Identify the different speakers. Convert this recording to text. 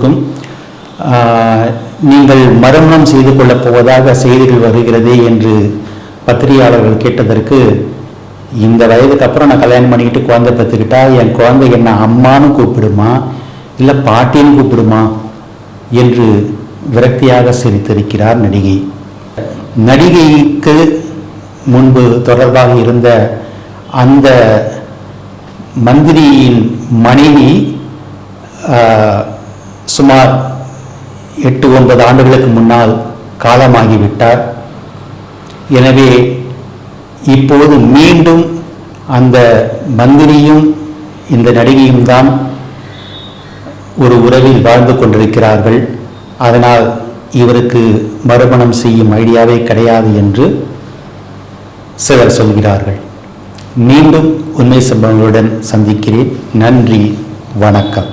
Speaker 1: இருக்கும். நீங்கள் மரணம் செய்து கொள்ளப் போவதாக செய்திகள் வருகிறதே என்று பத்திரிகையாளர்கள் கேட்டதற்கு இந்த வயதுக்கு அப்புறம் நான் கல்யாணம் பண்ணிக்கிட்டு குழந்தை பெற்றுக்கிட்டா என் குழந்தை என்ன அம்மானு கூப்பிடுமா? இல்லை பாட்டின்னு கூப்பிடுமா? என்று விரக்தியாக சிரித்திருக்கிறார் நடிகை. நடிகைக்கு முன்பு தொடர்பாக இருந்த அந்த மந்திரியின் மனைவி சுமார் எட்டு ஒன்பது ஆண்டுகளுக்கு முன்னால் காலமாகிவிட்டார். எனவே இப்போது மீண்டும் அந்த மந்திரியும் இந்த நடிகையும் தான் ஒரு உறவில் வாழ்ந்து கொண்டிருக்கிறார்கள். அதனால் இவருக்கு மறுமணம் செய்யும் ஐடியாவே கிடையாது என்று சிலர் சொல்கிறார்கள். மீண்டும் உண்மை சம்பவங்களுடன் சந்திக்கிறேன். நன்றி வணக்கம்.